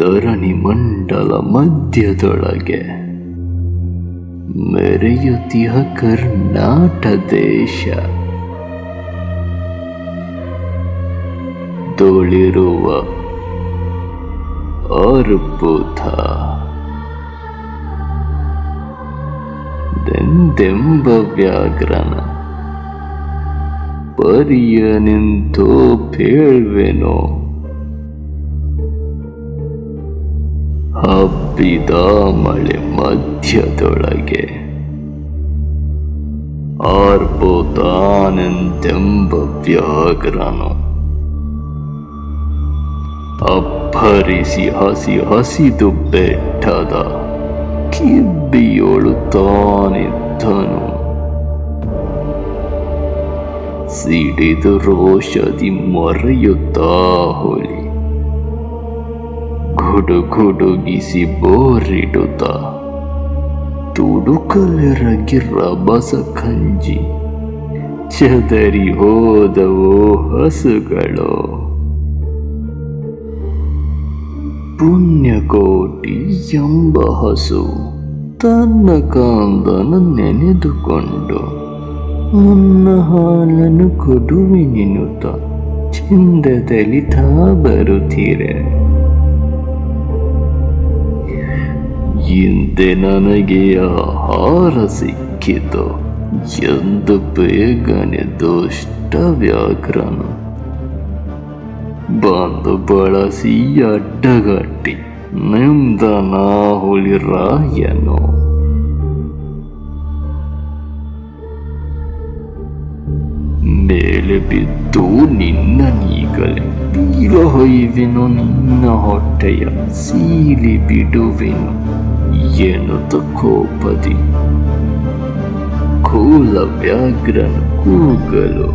ಧರಣಿ ಮಂಡಲ ಮಧ್ಯದೊಳಗೆ ಮೆರೆಯುತ್ತಿಯ ಕರ್ನಾಟ ದೇಶ. ತೋಳಿರುವ ಅರ್ಬುಧ ದೆಂದೆಂಬ ವ್ಯಾಘ್ರನ ಪರಿಯ ನಿಂತೋ ಬೇಳ್ವೆನೋ ಹಬ್ಬಿದ ಮಳೆ ಮಧ್ಯದೊಳಗೆ ಆರ್ಬೋತಾನೆಂದೆಂಬ ವ್ಯಾಘ್ರನು ಅಬ್ಬರಿಸಿ ಹಸಿ ಹಸಿದು ಬೆಟ್ಟದ ಕಿಬ್ಬಿಯೋಳು ತಾನಿದ್ದನು ಸಿಡಿದು ರೋಷದಿ ಮೊರೆಯುತ್ತಾ ಹೋಳಿ ಗುಡುಗುಡುಗಿಸಿ ಬೋರಿಡುತ್ತ. ತುಡುಕಲೆರಗಿ ರಭಸ ಕಂಜಿ. ಚದರಿ ಹೋದವೋ ಹಸುಗಳು. ಪುಣ್ಯಕೋಟಿ ಎಂಬ ಹಸು ತನ್ನ ಕಾಂದನ ನೆನೆದುಕೊಂಡು ಮುನ್ನ ಹಾಲನ್ನು ಕೊಡುವಿನಿನುತ್ತ ಚಿಂದದಲ್ಲಿ ತಾ ಬರುತ್ತೀರೆ. ಹಿಂದೆ ನನಗೆ ಆಹಾರ ಸಿಕ್ಕಿತು. ಎಂದು ಬೇಗನೆ ದುಷ್ಟ ವ್ಯಾಘ್ರನು. ಬಂದು ಬಳಸಿ ಅಡ್ಡಗಟ್ಟಿ ನಿಮ್ದ ನಾಹುಲಿ ರಾಯನು. lebih doni nani gale. Bila hai vino ni na hotte ya silibidovino, jenotokopadi. Kula Viagrano, Google.